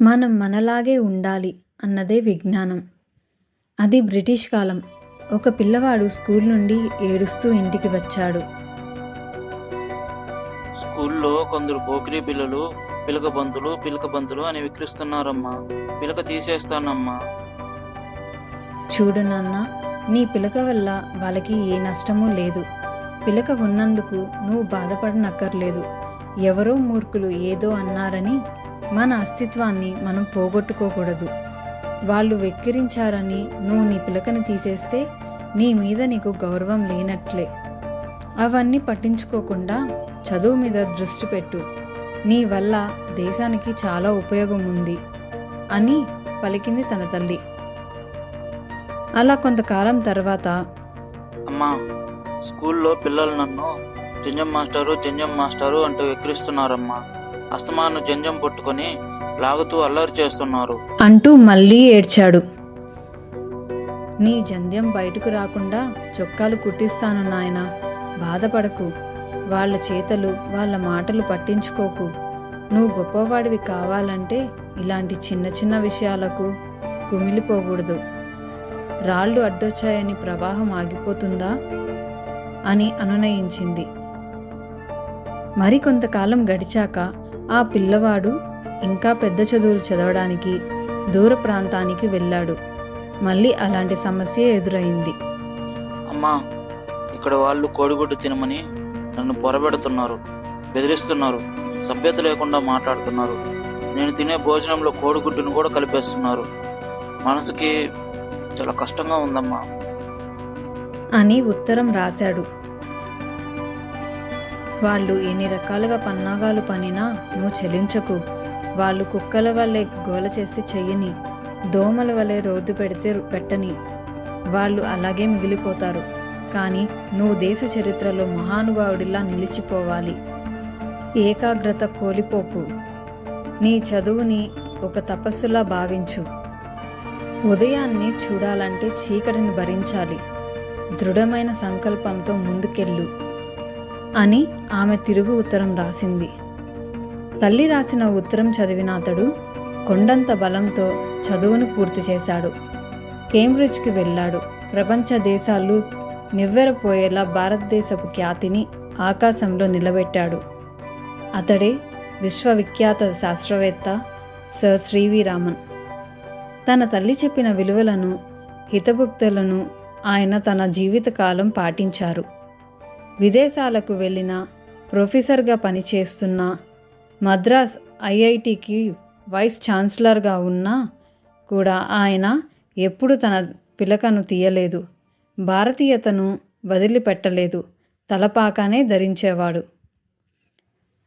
మనం మనలాగే ఉండాలి అన్నదే విజ్ఞానం. అది బ్రిటిష్ కాలం. ఒక పిల్లవాడు స్కూల్ నుండి ఏడుస్తూ ఇంటికి వచ్చాడు. స్కూల్లో కొందరు పోకిరీ పిల్లలు పిలక బంతులు పిలక బంతులు అని విక్రిస్తున్నారమ్మా. పిలక తీసేస్తానమ్మా. చూడు నాన్న నీ పిలక వల్ల వాళ్ళకి ఏ నష్టమూ లేదు. పిలక ఉన్నందుకు నువ్వు బాధపడనక్కర్లేదు. ఎవరో మూర్ఖులు ఏదో అన్నారని మన అస్తిత్వాన్ని మనం పోగొట్టుకోకూడదు. వాళ్ళు వెక్కిరించారని నువ్వు నీ పిలకని తీసేస్తే నీ మీద నీకు గౌరవం లేనట్లే. అవన్నీ పట్టించుకోకుండా చదువు మీద దృష్టి పెట్టు. నీ వల్ల దేశానికి చాలా ఉపయోగం ఉంది అని పలికింది తన తల్లి. అలా కొంతకాలం తర్వాత అమ్మా స్కూల్లో పిల్లలు నన్ను జంజం మాస్టారు జంజం మాస్టారు అంటూ వెక్కిరిస్తున్నారమ్మా. అస్తమాను జంజం పట్టుకుని లాగుతూ అల్లరి చేస్తున్నారు. అంటూ మళ్ళీ ఏడ్చాడు. నీ జంధ్యం బయటకు రాకుండా చొక్కాలు కుట్టిస్తాను నాయన. బాధపడకు. వాళ్ళ చేతలు వాళ్ళ మాటలు పట్టించుకోకు. నువ్వు గొప్పవాడివి కావాలంటే ఇలాంటి చిన్న చిన్న విషయాలకు కుమిలిపోకూడదు. రాళ్ళు అడ్డొచ్చాయని ప్రవాహం ఆగిపోతుందా? అని అనునయించింది. మరి కొంతకాలం గడిచాక ఆ పిల్లవాడు ఇంకా పెద్ద చదువులు చదవడానికి దూర ప్రాంతానికి వెళ్ళాడు. మళ్ళీ అలాంటి సమస్య ఎదురైంది. అమ్మా ఇక్కడ వాళ్ళు కోడిగుడ్డు తినమని నన్ను పొరబెడుతున్నారు బెదిరిస్తున్నారు సభ్యత లేకుండా మాట్లాడుతున్నారు. నేను తినే భోజనంలో కోడిగుడ్డును కూడా కలిపేస్తున్నారు. మనసుకి చాలా కష్టంగా ఉందమ్మా. అని ఉత్తరం రాశాడు. వాళ్ళు ఎన్ని రకాలుగా పన్నాగాలు పనినా నువ్వు చెలించకు. వాళ్ళు కుక్కల వల్లే గోల చేసి చెయ్యని దోమల వలె రోడ్డు పెడితే పెట్టని. వాళ్ళు అలాగే మిగిలిపోతారు. కానీ నువ్వు దేశ చరిత్రలో మహానుభావుడిలా నిలిచిపోవాలి. ఏకాగ్రత కోల్పోకు. నీ చదువుని ఒక తపస్సులా భావించు. ఉదయాన్ని చూడాలంటే చీకటిని భరించాలి. దృఢమైన సంకల్పంతో ముందుకెళ్ళు. అని ఆమె తిరుగు ఉత్తరం రాసింది. తల్లి రాసిన ఉత్తరం చదివిన అతడు కొండంత బలంతో చదువును పూర్తి చేశాడు. కేంబ్రిడ్జ్కి వెళ్ళాడు. ప్రపంచ దేశాలు నివ్వెరపోయేలా భారతదేశపు ఖ్యాతిని ఆకాశంలో నిలబెట్టాడు. అతడే విశ్వవిఖ్యాత శాస్త్రవేత్త సర్ శ్రీవి రామన్ తన తల్లి చెప్పిన విలువలను హితభుక్తులను ఆయన తన జీవితకాలం పాటించారు. విదేశాలకు వెళ్ళిన ప్రొఫెసర్గా పనిచేస్తున్న మద్రాస్ ఐఐటికి వైస్ ఛాన్సలర్గా ఉన్నా కూడా ఆయన ఎప్పుడు తన పిలకను తీయలేదు. భారతీయతను వదిలిపెట్టలేదు. తలపాకానే ధరించేవాడు.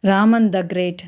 Raman the great